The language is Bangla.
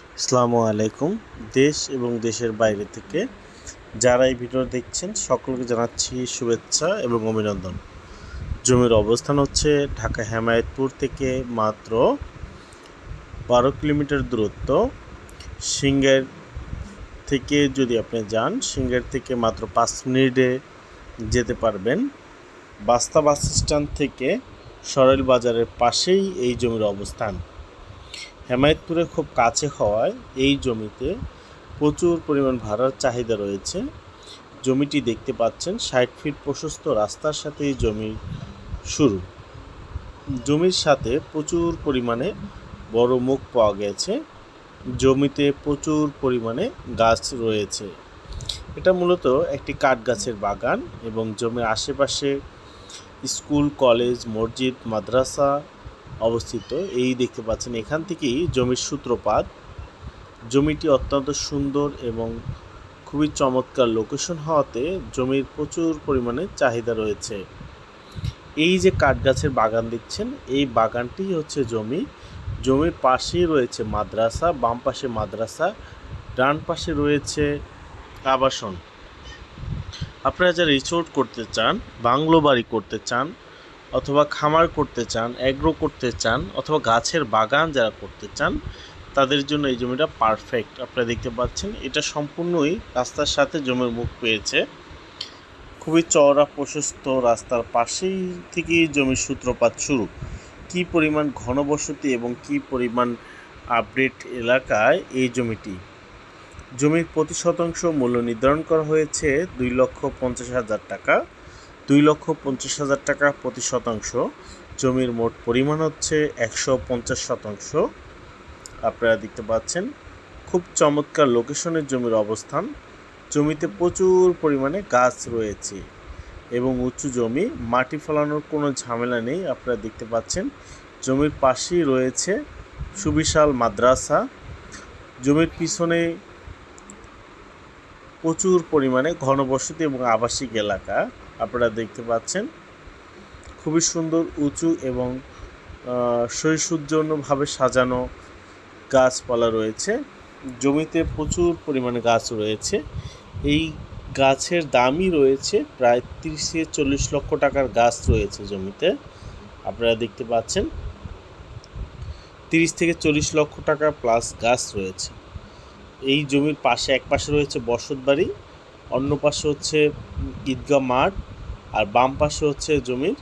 আসসালামু আলাইকুম। দেশ এবং দেশের বাইরে থেকে যারা এই ভিডিও দেখছেন, সকলকে জানাচ্ছি শুভেচ্ছা এবং অভিনন্দন। জমির অবস্থান হচ্ছে ঢাকা হেমায়তপুর থেকে মাত্র বারো কিলোমিটার দূরত্ব। সিঙ্গের থেকে যদি আপনি যান, সিঙ্গের থেকে মাত্র পাঁচ মিনিটে যেতে পারবেন। বাস্তা বাস স্ট্যান্ড থেকে সরেল বাজারের পাশেই এই জমির অবস্থান। হেমায়তপুরে খুব কাছে হওয়ায় এই জমিতে প্রচুর পরিমাণ ভাড়ার চাহিদা রয়েছে। জমিটি দেখতে পাচ্ছেন, ষাট ফিট প্রশস্ত রাস্তার সাথে এই জমির শুরু। জমির সাথে প্রচুর পরিমাণে বড় মুখ পাওয়া গেছে। জমিতে প্রচুর পরিমাণে গাছ রয়েছে। এটা মূলত একটি কাঠ গাছের বাগান এবং জমির আশেপাশে স্কুল, কলেজ, মসজিদ, মাদ্রাসা অবস্থিত। এই দেখতে পাচ্ছেন, এখান থেকেই জমির সূত্রপাত। জমিটি অত্যন্ত সুন্দর এবং খুবই চমৎকার লোকেশন হওয়াতে জমির প্রচুর পরিমাণে চাহিদা রয়েছে। এই যে কাঠ গাছের বাগান দেখছেন, এই বাগানটি হচ্ছে জমি। জমির পাশেই রয়েছে মাদ্রাসা, বাম পাশে মাদ্রাসা, ডান পাশে রয়েছে আবাসন। আপনারা যারা রিসোর্ট করতে চান, বাংলো বাড়ি করতে চান অথবা খামার করতে চান অ্যাগ্রো করতে চান, অথবা গাছের বাগান যারা করতে চান, তাদের জন্য এই জমিটা পারফেক্ট আপনারা দেখতে পাচ্ছেন, এটা সম্পূর্ণই রাস্তার সাথে জমির মুখ পেয়েছে। খুবই চওড়া, প্রশস্ত রাস্তার পাশেই থেকেই জমির সূত্রপাত শুরু। কী পরিমাণ ঘনবসতি এবং কি পরিমাণ আপডেট এলাকায় এই জমিটি? জমির প্রতি শতাংশ মূল্য নির্ধারণ করা হয়েছে দুই লক্ষ পঞ্চাশ হাজার টাকা। দুই লক্ষ পঞ্চাশ হাজার টাকা প্রতি শতাংশ। জমির মোট পরিমাণ হচ্ছে একশো পঞ্চাশ শতাংশ। আপনারা দেখতে পাচ্ছেন, খুব চমৎকার লোকেশনের জমির অবস্থান। জমিতে প্রচুর পরিমাণে গাছ রয়েছে এবং উঁচু জমি, মাটি ফলানোর কোনো ঝামেলা নেই। আপনারা দেখতে পাচ্ছেন, জমির পাশেই রয়েছে সুবিশাল মাদ্রাসা। জমির পিছনে প্রচুর পরিমাণে ঘনবসতি এবং আবাসিক এলাকা। আপনারা দেখতে পাচ্ছেন। খুবই সুন্দর, উঁচু এবং সৈসুজ্জন্যভাবে সাজানো গাছপালা রয়েছে। জমিতে প্রচুর পরিমাণে গাছ রয়েছে। এই গাছের দামই রয়েছে প্রায় তিরিশ থেকে চল্লিশ লক্ষ টাকার গাছ রয়েছে জমিতে। আপনারা দেখতে পাচ্ছেন, তিরিশ থেকে চল্লিশ লক্ষ টাকা প্লাস গাছ রয়েছে। এই জমির পাশে, এক পাশে রয়েছে বসত বাড়ি অন্য পাশে হচ্ছে ঈদগাহ মাঠ আর বাম পাশে হচ্ছে জমির